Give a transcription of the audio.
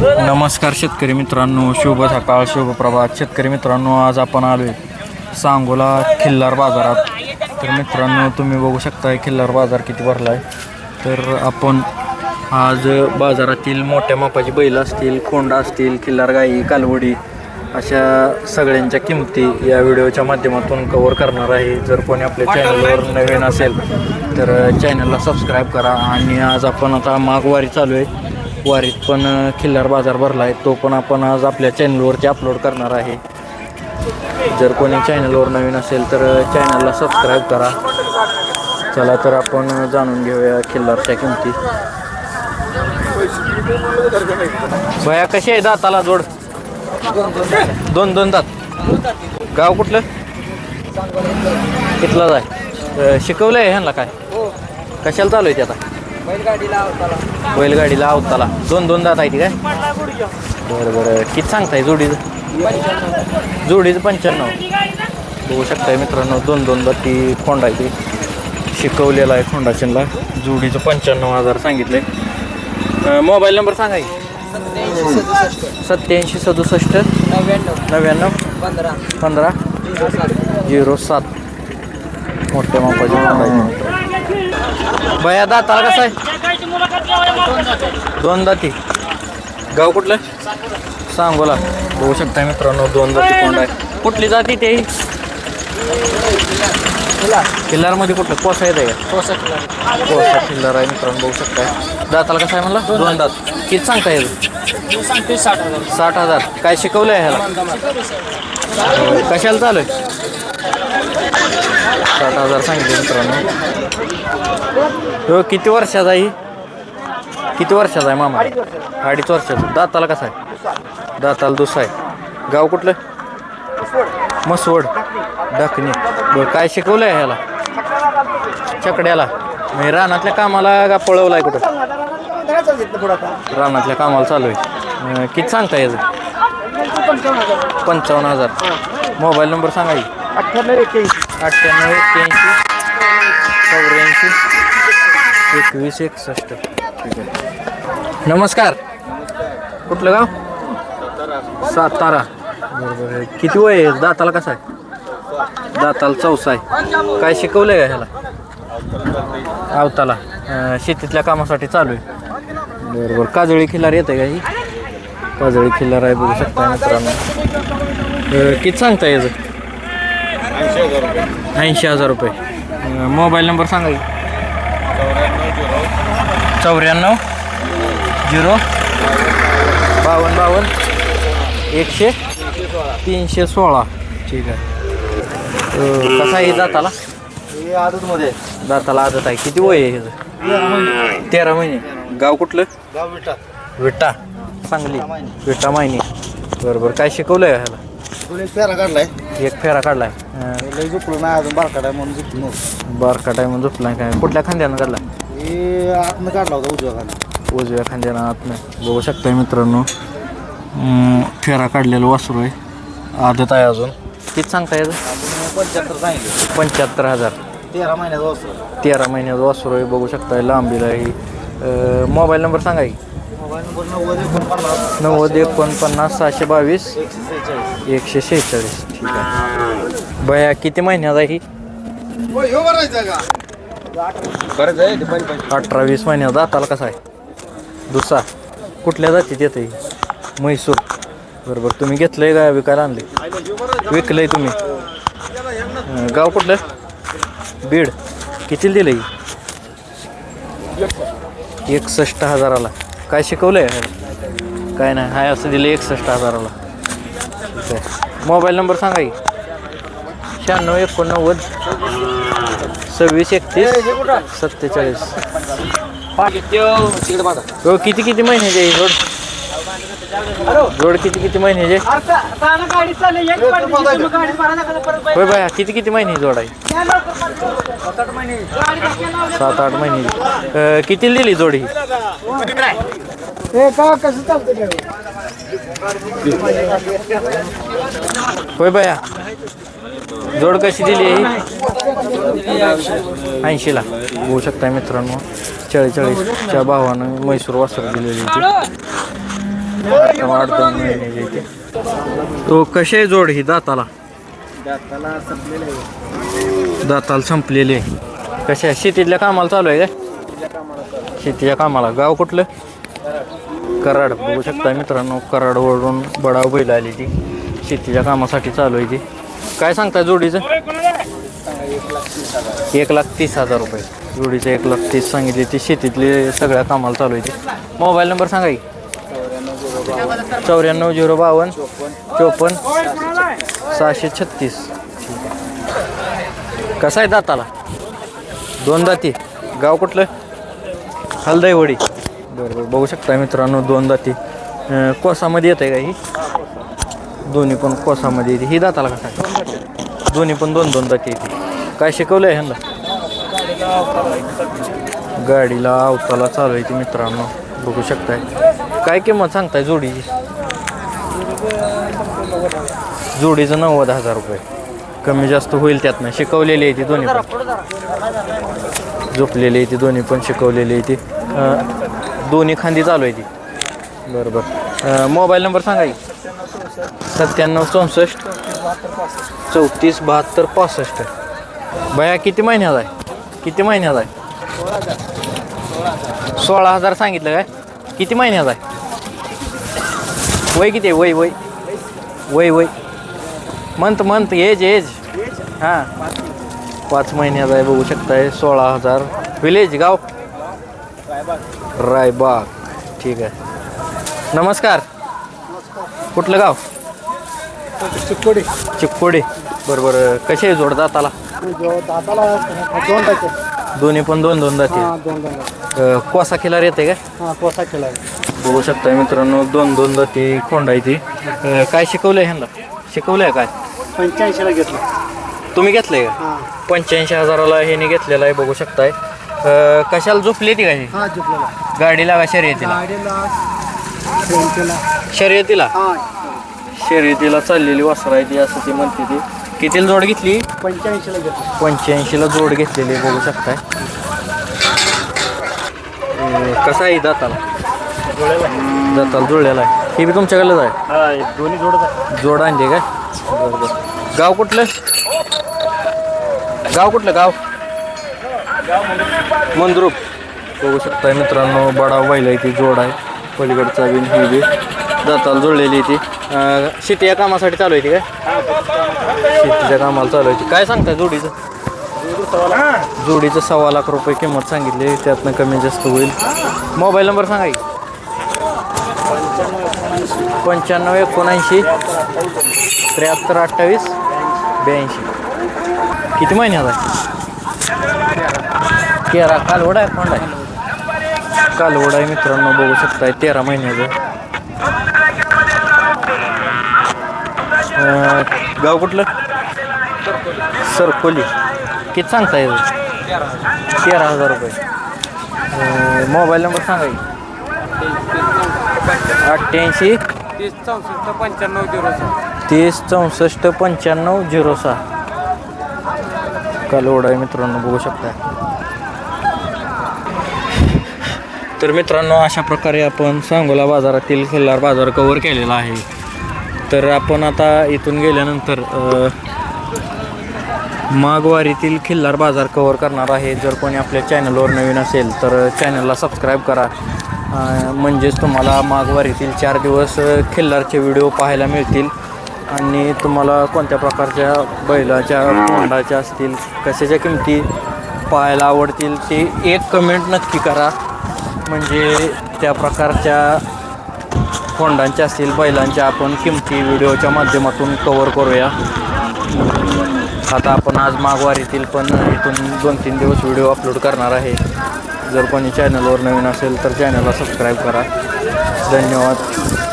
नमस्कार शेतकरी मित्रांनो शुभ सकाळ शुभ प्रभात. शेतकरी मित्रांनो आज आपण आलोय सांगोला खिल्लार बाजारात. तर मित्रांनो तुम्ही बघू शकताय खिल्लार बाजार किती भरला आहे तर आपण आज बाजारातील मोठ्या मापाची बैल असतील कोंडा असतील खिल्लार गाई कालवडी अशा सगळ्यांच्या किमती या व्हिडिओच्या माध्यमातून कवर करणार आहे. जर कोणी आपल्या चॅनलवर नवीन असेल तर चॅनलला सबस्क्राईब करा. आणि आज आपण आता माघवारी चालू आहे. वारीत पण खिल्लार बाजार भरला आहे तो पण आपण आज आपल्या चॅनलवरती अपलोड करणार आहे. जर कोणी चॅनलवर नवीन असेल तर चॅनलला सबस्क्राईब करा. चला तर आपण जाणून घेऊया खिल्लारच्या किमती. भया कशी आहे दाताला जोड? दोन दोन दात. गाव कुठलं? कितला जाय शिकवलं आहे ह्यांना काय? कशाला चालू आहे ते आता? बैलगाडीला अवताला. दोन दोन दात आहे ती काय? बरं बरं. किती सांगताय जोडीचं? जोडीचं पंच्याण्णव. बघू शकताय मित्रांनो दोन दोन दात ती खोंड आहे ती. शिकवलेला आहे खोंडाचनला जोडीचं पंच्याण्णव हजार सांगितले मोबाईल नंबर सांगा की. सत्याऐंशी सदुसष्ट. नव्याण्णव. नव्याण्णव. पंधरा. पंधरा. झिरो सात. झिरो सात. मोठ्या मापाची खोंड बया दाताला कसं आहे? दोन दाती. गाव कुठलं? सांगोला. बघू शकता मित्रांनो दोन दाती कोंड आहे. कुठली जाती ते? किल्लारमध्ये कुठलं? कोसा येत आहे का कोसा किल्लार आहे मित्रांनो बघू शकताय. दाताला कसं आहे म्हणला? दोन दात. किती सांगता येईल साठ हजार. काय शिकवलं आहे ह्याला? कशाला चालू आहे? साठ हजार सांगितले मित्रांनो. हो किती वर्षाचा आहे? किती वर्षाचा आहे मामा? अडीच वर्षाचा. दाताला कसा आहे? दाताला दुसरा आहे. गाव कुठलं? मसवड डकणी बरं काय शिकवलं आहे ह्याला चकड्याला म्हणजे रानातल्या कामाला का पळवलं आहे कुठं? रानातल्या कामाला चालू आहे. किती सांगता याचं? पंचावन्न हजार. मोबाईल नंबर सांगा. अठ्ठ्याण्णव एक्क्याऐंशी अठ्ठ्याण्णव एक्क्याऐंशी चौऱ्याऐंशी एकवीस एकसष्ट. ठीक आहे नमस्कार. कुठलं गाव? सातारा. बरोबर आहे. किती वय आहे? दाताला कसा आहे? दाताला चौसा आहे. काय शिकवलं आहे का ह्याला? अवताला शेतीतल्या कामासाठी चालू आहे. बरं बरं काजळी खिल्लार येते का ही? काजळी खिल्लार आहे बघू शकता मित्रांनो. किती सांगता याचं? ऐंशी हजार रुपये. अं, मोबाईल नंबर सांगा की. चौऱ्याण्णव झिरो. बावन्न बावन्न एकशे तीनशे सोळा. ठीक आहे. अं, कसा आहे दाताला? आदतमध्ये. दाताला आदत आहे. किती वय आहे ह्याचं? तेरा महिने. गाव कुठलं? गाव विटा. विटा. सांगली विटा मायनी. बरं बरं. काय शिकवलं आहे ह्याला? तुला एक फेरा काढलाय. एक फेरा काढलाय. अं, लय झोपलो नाही अजून बारकाडा म्हणून झोपलो. नव्हतं बारका टायम झोपला काय? कुठल्या खांद्यानं काढला हे आतनं काढला होता उजव्या खाली उजव्या खांद्यानं आतनं. बघू शकताय मित्रांनो. अं, फेरा काढलेलं वासरू आहे. आदत आहे अजून. किती सांगता येतं आपण पंच्याहत्तर सांगितलं. पंच्याहत्तर हजार. तेरा महिन्याचा वस्तू तेरा महिन्याचं वासरू आहे. बघू शकताय लांबीला ही मोबाईल नंबर सांगा की. नव्वद एकोणपन्नास सहाशे बावीस एकशे सेहेचाळीस शेहेचाळीस. ठीक आहे. बया किती महिन्याचा आहे ही? अठरा वीस महिन्याचा. आताला कसा आहे? दुसरा. कुठल्या जातीत येते म्हैसूर. बरोबर. तुम्ही घेतलंय का? विकायला आणले विकलंय तुम्ही. गाव कुठलं? बीड. किती दिलं एकसष्ट हजाराला. काय शिकवलंय? ह्याला? काय नाही हाय असं दिलं एकसष्ट हजाराला. ठीक आहे. मोबाईल नंबर सांगा की. शहाण्णव एकोणनव्वद सव्वीस एकतीस सत्तेचाळीस. हो किती किती महिन्याचे आहे जोड जोड किती किती महिन्याचे होय बाया किती किती महिने जोड आहे? सात आठ महिने. किती दिली जोडी? होय बाया. जोड कशी दिली ऐंशीला. बघू शकता मित्रांनो. चाळीस चाळीसच्या भावानं म्हैसूर वासर दिलेली होती आठ दोन महिन्याची आहे ती आहे जोड ही दाताला? दाताला संपलेलं दाताला संपलेली. आहे कशा? शेतीतल्या कामाला चालू आहे. काय शेतीच्या कामाला. गाव कुठलं? कराड. बघू शकता मित्रांनो कराडवरून बडाव बैल आली ती. शेतीच्या कामासाठी चालू आहे ती. काय सांगता जोडीचं? एक लाख तीस हजार रुपये. जोडीचं एक लाख तीस सांगितली ती. शेतीतली सगळ्या कामाला चालू आहे ती. मोबाईल नंबर सांगा की. चौऱ्याण्णव झिरो बावन्न चोपन्न सहाशे छत्तीस. कसा आहे दाताला? दोन दाती. गाव कुठलं? हलदाईवडी बरं बरं. बघू शकता मित्रांनो दोन दाती. कोसामध्ये येत आहे का ही? दोन्ही पण कोसामध्ये येते. ही दाताला कसा दोन्ही पण दोन दोन दाती येते. काय शिकवलं आहे ह्यांना? गाडीला अवताला चालू आहे ती मित्रांनो. बघू शकताय. काय किंमत सांगताय जोडीची? जोडीचं नव्वद हजार रुपये. कमी जास्त होईल त्यातनं शिकवलेली आहे ती दोन्ही पण. झोपलेली आहे ती दोन्ही पण शिकवलेली आहे ती. दोन्ही खांदी चालू आहे ती. बरं बरं मोबाईल नंबर सांगा की. सत्त्याण्णव चौसष्ट चौतीस बहात्तर पासष्ट. बया किती महिन्यात आहे? किती महिन्यात आहे? सोळा हजार सांगितलं काय? किती महिन्यात आहे? वय किती आहे वय वय वय वय मंथ मंथ एज एज। हां। पाच महिन्याचा आहे बघू शकताय सोळा हजार। विलेज गाव? रायबाग। ठीक आहे नमस्कार। कुठलं गाव? चिकोडी। चिक्कोडी बरं बरं। कसे आहे जोड दाताला? दोन्ही पण दोन दोन दाते. कोसा खिलार येते का? हां कोसा केला बघू शकताय मित्रांनो दोन दोन दाती खोंड आहे ती. अं, काय शिकवलंय ह्यांना? शिकवलंय काय? पंच्याऐंशीला घेतलं. तुम्ही घेतलंय का? हां. पंच्याऐंशी हजाराला ह्याने घेतलेला आहे बघू शकताय. अं, कशाला झोपली ती का ही हां झुकलेला गाडीला का शर्यतीला? गाडीला ट्रेनला शर्यतीला? हां. शर्यतीला चाललेली वासर आहे ती असं ती म्हणते ती. कितीला जोड घेतली? पंच्याऐंशीला घेतलं. पंच्याऐंशीला जोड घेतलेली आहे, बघू शकताय. अं, कसा आहे दाताला? दाताला जुळलेला आहे. हे बी तुमच्याकडलंच आहे? हां दोन्ही जोडत आहे. जोड आणली काय? बरं बरं. गाव कुठलं? गाव कुठलं गाव? मंद्रुप. बघू शकताय मित्रांनो बडा आहे ती जोड आहे. पलीकडचा बिन ही बी. दाताला जुळलेली ती. शेती या कामासाठी चालू आहे ती काय? शेतीच्या कामाला चालू आहे ती. काय सांगताय जोडीचं? जोडीचं सव्वा लाख रुपये किंमत सांगितली त्यातनं कमी जास्त होईल. मोबाईल नंबर सांगा की. पंच्याण्णव एकोणऐंशी त्र्याहत्तर अठ्ठावीस ब्याऐंशी. किती महिन्याचा आहे तेरा. कालवड आहे कोंड आहे? कालवड आहे मित्रांनो बघू शकताय तेरा महिन्याचं गाव कुठलं? सरकोली. किती सांगता येईल तेरा हजार रुपये. मोबाईल नंबर सांगा अठ्ठ्याऐंशी. तीस चौसष्ट पंच्याण्णव झिरो तीस चौसष्ट पंच्याण्णव झिरो सहा. कालवड आहे मित्रांनो बघू शकता तर मित्रांनो अशा प्रकारे आपण सांगोला बाजारातील खिल्लार बाजार कवर केलेला आहे. तर आपण आता इथून गेल्यानंतर माघवारीतील खिल्लार बाजार कवर करणार आहे. जर कोणी आपल्या चॅनलवर नवीन असेल तर चॅनलला सबस्क्राईब करा. म्हणजेच तुम्हाला माघवारीतील चार दिवस खिल्लारचे व्हिडिओ पाहायला मिळतील. आणि तुम्हाला कोणत्या प्रकारच्या बैलाच्या कोंडाच्या असतील कशाच्या किमती पाहायला आवडतील ते एक कमेंट नक्की करा. म्हणजे त्या प्रकारच्या कोंडांच्या असतील बैलांच्या आपण किमती व्हिडिओच्या माध्यमातून कवर करूया. आता आपण आज माघवारीतील पण इथून दोन तीन दिवस व्हिडिओ अपलोड करणार आहे. जर कोणी चॅनलवर नवीन असेल तर चॅनलला सबस्क्राईब करा. धन्यवाद.